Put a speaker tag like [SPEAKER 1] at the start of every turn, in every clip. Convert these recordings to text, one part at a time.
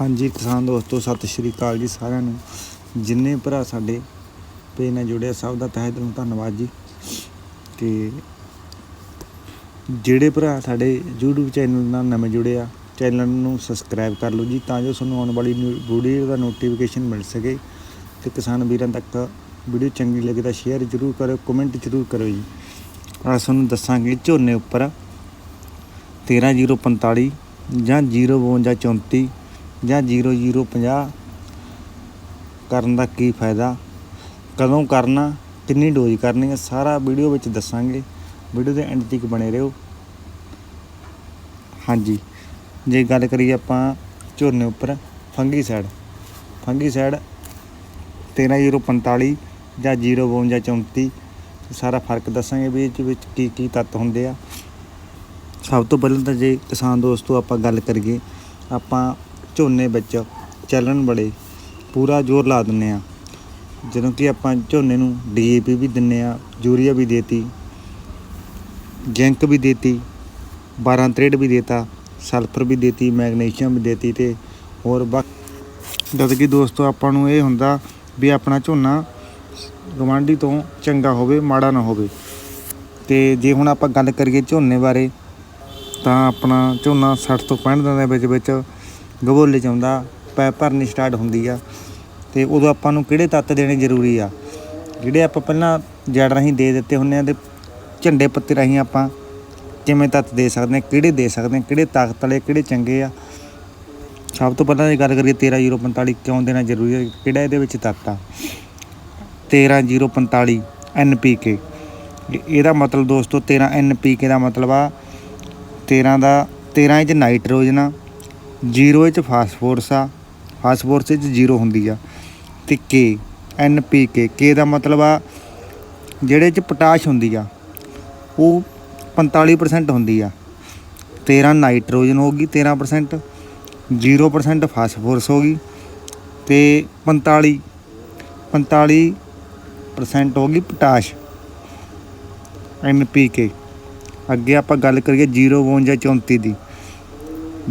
[SPEAKER 1] ਹਾਂਜੀ, ਕਿਸਾਨ ਦੋਸਤੋ, ਸਤਿ ਸ਼੍ਰੀ ਅਕਾਲ ਜੀ ਸਾਰਿਆਂ ਨੂੰ। ਜਿੰਨੇ ਭਰਾ ਸਾਡੇ ਪੇ ਨਾਲ ਜੁੜੇ ਸਭ ਦਾ ਤਹਿ ਦਿਲੋਂ ਧੰਨਵਾਦ ਜੀ। ਤੇ ਜਿਹੜੇ ਭਰਾ ਸਾਡੇ YouTube ਚੈਨਲ ਨਾਲ ਨਵੇਂ ਜੁੜੇ ਆ, ਚੈਨਲ ਨੂੰ ਸਬਸਕ੍ਰਾਈਬ ਕਰ ਲਓ ਜੀ, ਤਾਂ ਜੋ ਤੁਹਾਨੂੰ ਆਉਣ ਵਾਲੀ ਵੀਡੀਓ ਦਾ ਨੋਟੀਫਿਕੇਸ਼ਨ ਮਿਲ ਸਕੇ। ਤੇ ਕਿਸਾਨ ਵੀਰਾਂ ਤੱਕ ਵੀਡੀਓ ਚੰਗੀ ਲੱਗੇ ਤਾਂ ਸ਼ੇਅਰ ਜ਼ਰੂਰ ਕਰਿਓ ਕਮੈਂਟ ਜ਼ਰੂਰ ਕਰੋ ਜੀ। ਆ ਤੁਹਾਨੂੰ ਦੱਸਾਂਗੇ ਝੋਨੇ ਉੱਪਰ 13045 ਜਾਂ 05234 ਜਾਂ 0050 ਕਰਨ ਦਾ ਕੀ ਫਾਇਦਾ? ਕਦੋਂ ਕਰਨਾ, ਕਿੰਨੀ ਡੋਜ਼ ਕਰਨੀ ਹੈ, ਸਾਰਾ ਵੀਡੀਓ ਵਿੱਚ ਦੱਸਾਂਗੇ। ਵੀਡੀਓ ਦੇ ਐਂਡ ਤੱਕ ਬਣੇ ਰਹੋ। ਹਾਂਜੀ, ਜੇ ਗੱਲ ਕਰੀਏ ਆਪਾਂ ਝੋਨੇ ਉੱਪਰ ਫੰਗੀਸਾਈਡ ਫੰਗੀਸਾਈਡ ਫੰਗੀ ਸਾਈਡ 13045 ਜਾਂ 05234 ਸਾਰਾ ਫ਼ਰਕ ਦੱਸਾਂਗੇ ਵੀ ਇਹ ਵਿੱਚ ਕੀ ਕੀ ਤੱਤ ਹੁੰਦੇ ਆ। ਸਭ ਤੋਂ ਪਹਿਲਾਂ ਤਾਂ ਜੇ ਕਿਸਾਨ ਦੋਸਤੋ ਆਪਾਂ ਗੱਲ ਕਰੀਏ, ਆਪਾਂ ਝੋਨੇ ਵਿੱਚ ਚੱਲਣ ਬੜੇ ਪੂਰਾ ਜ਼ੋਰ ਲਾ ਦਿੰਨੇ ਆ ਜਦੋਂ ਕਿ ਆਪਾਂ ਝੋਨੇ ਨੂੰ ਡੀਏਪੀ ਵੀ ਦਿੰਨੇ ਆ ਯੂਰੀਆ ਵੀ ਦੇਤੀ, ਜਿੰਕ ਵੀ ਦੇਤੀ 12 ਤਰੇਡ ਵੀ ਦੇਤਾ, ਸਲਫਰ ਵੀ ਦੇਤੀ, ਮੈਗਨੀਸ਼ੀਅਮ ਵੀ ਦੇਤੀ ਤੇ ਹੋਰ ਬਾਕ ਜਦ ਕਿ ਦੋਸਤੋ ਆਪਾਂ ਨੂੰ ਇਹ ਹੁੰਦਾ ਵੀ ਆਪਣਾ ਝੋਨਾ ਗਵਾਂਢੀ ਤੋਂ ਚੰਗਾ ਹੋਵੇ, ਮਾੜਾ ਨਾ ਹੋਵੇ। ਤੇ ਜੇ ਹੁਣ ਆਪਾਂ ਗੱਲ ਕਰੀਏ ਝੋਨੇ ਬਾਰੇ, ਤਾਂ ਆਪਣਾ ਝੋਨਾ 60 ਤੋਂ 65 ਦਿਨਾਂ ਦੇ ਵਿੱਚ ਵਿੱਚ ਗਭੋਲੇ ਚ ਆਉਂਦਾ ਪੈ ਭਰਨੀ ਸਟਾਰਟ ਹੁੰਦੀ ਆ। ਤੇ ਉਦੋਂ ਆਪਾਂ ਨੂੰ ਕਿਹੜੇ ਤੱਤ ਦੇਣੇ ਜ਼ਰੂਰੀ ਆ? ਜਿਹੜੇ ਆਪਾਂ ਪਹਿਲਾਂ ਜੜ ਰਾਹੀਂ ਦੇ ਦਿੱਤੇ ਹੁੰਦੇ ਆ ਤੇ ਝੰਡੇ ਪੱਤੇ ਰਾਹੀਂ ਆਪਾਂ ਕਿਵੇਂ ਤੱਤ ਦੇ ਸਕਦੇ ਹਾਂ ਕਿਹੜੇ ਦੇ ਸਕਦੇ ਹਾਂ ਕਿਹੜੇ ਤਾਕਤ ਵਾਲੇ, ਕਿਹੜੇ ਚੰਗੇ ਆ? ਸਭ ਤੋਂ ਪਹਿਲਾਂ ਇਹ ਗੱਲ ਕਰੀਏ 13045 ਕਿਉਂ ਦੇਣਾ ਜ਼ਰੂਰੀ ਹੈ ਕਿਹੜਾ ਇਹਦੇ ਵਿੱਚ ਤੱਤ ਆ? 13045 NPK ਇਹਦਾ ਮਤਲਬ ਦੋਸਤੋ 13 NPK ਦਾ ਮਤਲਬ ਆ 13 ਦਾ 13 ਵਿੱਚ ਨਾਈਟ੍ਰੋਜਨ ਆ ਜੀਰੋ ਵਿੱਚ ਫਾਸਫੋਰਸ ਆ। ਫਾਸਫੋਰਸ ਵਿੱਚ ਜੀਰੋ ਹੁੰਦੀ ਆ। ਤੇ K NPK ਕੇ ਦਾ ਮਤਲਬ ਆ, ਜਿਹੜੇ ਚ ਪੋਟਾਸ਼ ਹੁੰਦੀ ਆ, ਉਹ 45% ਹੁੰਦੀ ਆ। 13 ਨਾਈਟ੍ਰੋਜਨ ਹੋਗੀ 13% 0% ਫਾਸਫੋਰਸ ਹੋਗੀ ਤੇ 45 45% ਹੋਗੀ ਪੋਟਾਸ਼ NPK ਅੱਗੇ ਆਪਾਂ ਗੱਲ ਕਰੀਏ 052 34 ਦੀ।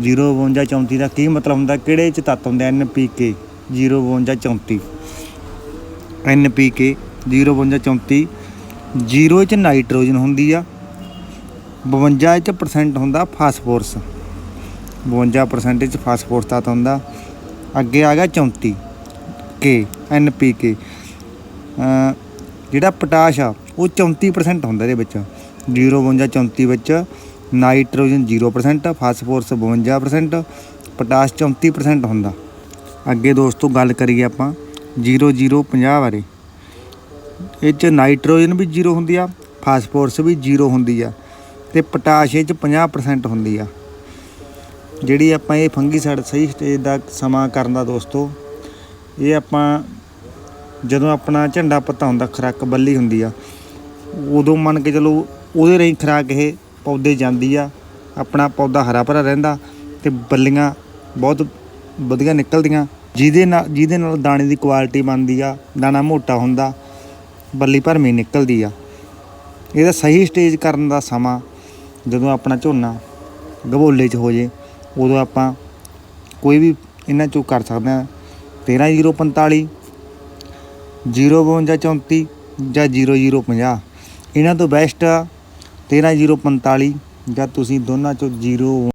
[SPEAKER 1] 052 34 ਦਾ ਕੀ ਮਤਲਬ ਹੁੰਦਾ? ਕਿਹੜੇ ਚ ਤੱਤ ਹੁੰਦੇ NPK 052 34 NPK 052 34 0 ਚ ਨਾਈਟ੍ਰੋਜਨ ਹੁੰਦੀ ਆ। 52 ਚ ਪਰਸੈਂਟ ਹੁੰਦਾ ਫਾਸਫੋਰਸ। 52% ਚ ਫਾਸਫੋਰਸ ਤੱਤ ਹੁੰਦਾ। ਅੱਗੇ ਆ ਗਿਆ 34 K ਪੀ ਕੇ। ਜਿਹੜਾ ਪੋਟਾਸ਼ ਆ, ਉਹ 34% ਹੁੰਦਾ ਇਹਦੇ ਵਿੱਚ। 052 34 ਵਿੱਚ ਨਾਈਟ੍ਰੋਜਨ 0% ਫਾਸਫੋਰਸ 52% ਪੋਟਾਸ਼ 34% ਹੁੰਦਾ। ਅੱਗੇ ਦੋਸਤੋ ਗੱਲ ਕਰੀਏ ਆਪਾਂ 0050 ਬਾਰੇ। ਇਹ ਚ ਨਾਈਟ੍ਰੋਜਨ ਵੀ 0 ਹੁੰਦੀ ਆ, ਫਾਸਫੋਰਸ ਵੀ 0 ਹੁੰਦੀ ਆ ਤੇ ਪੋਟਾਸ਼ ਇਹ ਚ 50% ਹੁੰਦੀ ਆ। ਜਿਹੜੀ ਆਪਾਂ ਇਹ ਫੰਗੀਸਾਈਡ ਸਹੀ ਸਟੇਜ ਦਾ ਸਮਾਂ ਕਰਨ ਦਾ ਦੋਸਤੋ, ਇਹ ਆਪਾਂ ਜਦੋਂ ਆਪਣਾ ਝੰਡਾ ਪੱਤਾ ਹੁੰਦਾ, ਖੁਰਾਕ ਬੱਲੀ ਹੁੰਦੀ ਆ, ਉਦੋਂ ਮੰਨ ਕੇ ਚਲੋ ਉਹਦੇ ਰਹੀ ਖੁਰਾਕ ਇਹ ਪੌਦੇ ਜਾਂਦੀ ਆ, ਆਪਣਾ ਪੌਦਾ ਹਰਾ ਭਰਾ ਰਹਿੰਦਾ ਤੇ ਬੱਲੀਆਂ ਬਹੁਤ ਵਧੀਆ ਨਿਕਲਦੀਆਂ। ਜਿਹਦੇ ਨਾਲ ਜਿਹਦੇ ਨਾਲ ਦਾਣੇ ਦੀ ਕੁਆਲਿਟੀ ਬਣਦੀ ਆ, ਦਾਣਾ ਮੋਟਾ ਹੁੰਦਾ, ਬੱਲੀ ਭਰਮੀ ਨਿਕਲਦੀ ਆ। ਇਹਦਾ ਸਹੀ ਸਟੇਜ ਕਰਨ ਦਾ ਸਮਾਂ ਜਦੋਂ ਆਪਣਾ ਝੋਨਾ ਗਬੋਲੇ 'ਚ ਹੋ ਜੇ, ਉਦੋਂ ਆਪਾਂ ਕੋਈ ਵੀ ਇਹਨਾਂ ਚੋਂ ਕਰ ਸਕਦੇ ਆ। 13045 052 34 ਜਾਂ 0050 ਇਹਨਾਂ ਤੋਂ ਬੈਸਟ 13045 ਜਾਂ ਤੁਸੀਂ ਦੋਨਾਂ ਚੋਂ ਜ਼ੀਰੋ